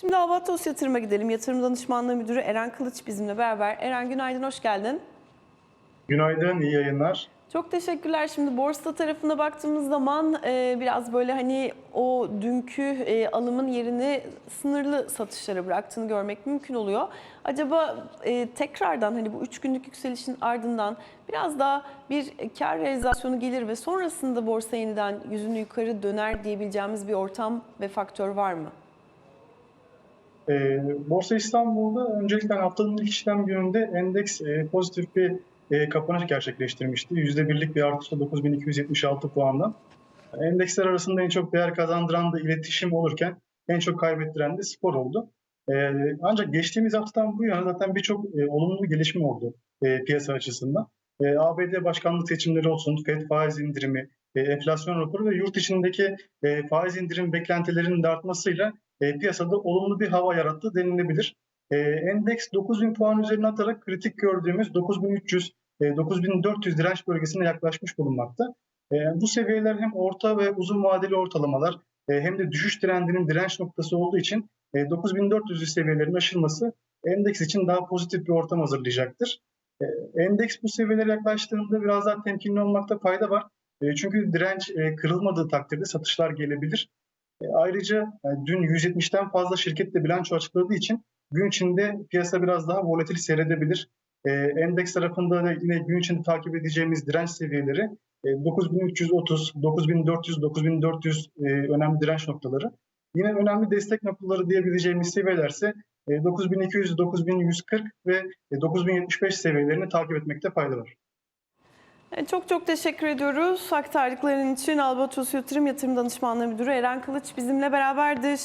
Şimdi Albatros Yatırım'a gidelim. Yatırım Danışmanlığı Müdürü Eren Kılıç bizimle beraber. Eren günaydın, hoş geldin. Günaydın, iyi yayınlar. Çok teşekkürler. Şimdi borsa tarafına baktığımız zaman e, biraz böyle hani o dünkü e, alımın yerini sınırlı satışlara bıraktığını görmek mümkün oluyor. Acaba e, tekrardan hani bu üç günlük yükselişin ardından biraz daha bir kar realizasyonu gelir ve sonrasında borsa yeniden yüzünü yukarı döner diyebileceğimiz bir ortam ve faktör var mı? Ee, Borsa İstanbul'da öncelikle haftanın ilk işlem gününde endeks e, pozitif bir e, kapanış gerçekleştirmişti. %1'lik bir artışla 9276 puanla. Endeksler arasında en çok değer kazandıran da iletişim olurken en çok kaybettiren de spor oldu. Ee, ancak geçtiğimiz haftadan bu yana zaten birçok e, olumlu gelişme oldu e, piyasa açısından. E, ABD başkanlık seçimleri olsun, FED faiz indirimi, e, enflasyon raporu ve yurt içindeki e, faiz indirim beklentilerinin de artmasıyla e, piyasada olumlu bir hava yarattı denilebilir. E, endeks 9000 puan üzerine atarak kritik gördüğümüz 9300 e, 9400 direnç bölgesine yaklaşmış bulunmakta. E, bu seviyeler hem orta ve uzun vadeli ortalamalar e, hem de düşüş trendinin direnç noktası olduğu için e, 9400 seviyelerin aşılması endeks için daha pozitif bir ortam hazırlayacaktır. E, endeks bu seviyelere yaklaştığında biraz daha temkinli olmakta fayda var. E, çünkü direnç e, kırılmadığı takdirde satışlar gelebilir. E, Ayrıca e, dün 170'ten fazla şirketle bilanço açıkladığı için gün içinde piyasa biraz daha volatil seyredebilir. E, Endeks tarafında da yine gün içinde takip edeceğimiz direnç seviyeleri e, 9330, 9400, 9400 e, önemli direnç noktaları. Yine önemli destek noktaları diyebileceğimiz seviyelerse e, 9200, 9140 ve e, 9075 seviyelerini takip etmekte fayda var. E, Çok çok teşekkür ediyoruz. Aktardıkların için Albatros Yatırım Yatırım Danışmanlığı Müdürü Eren Kılıç bizimle beraberdi.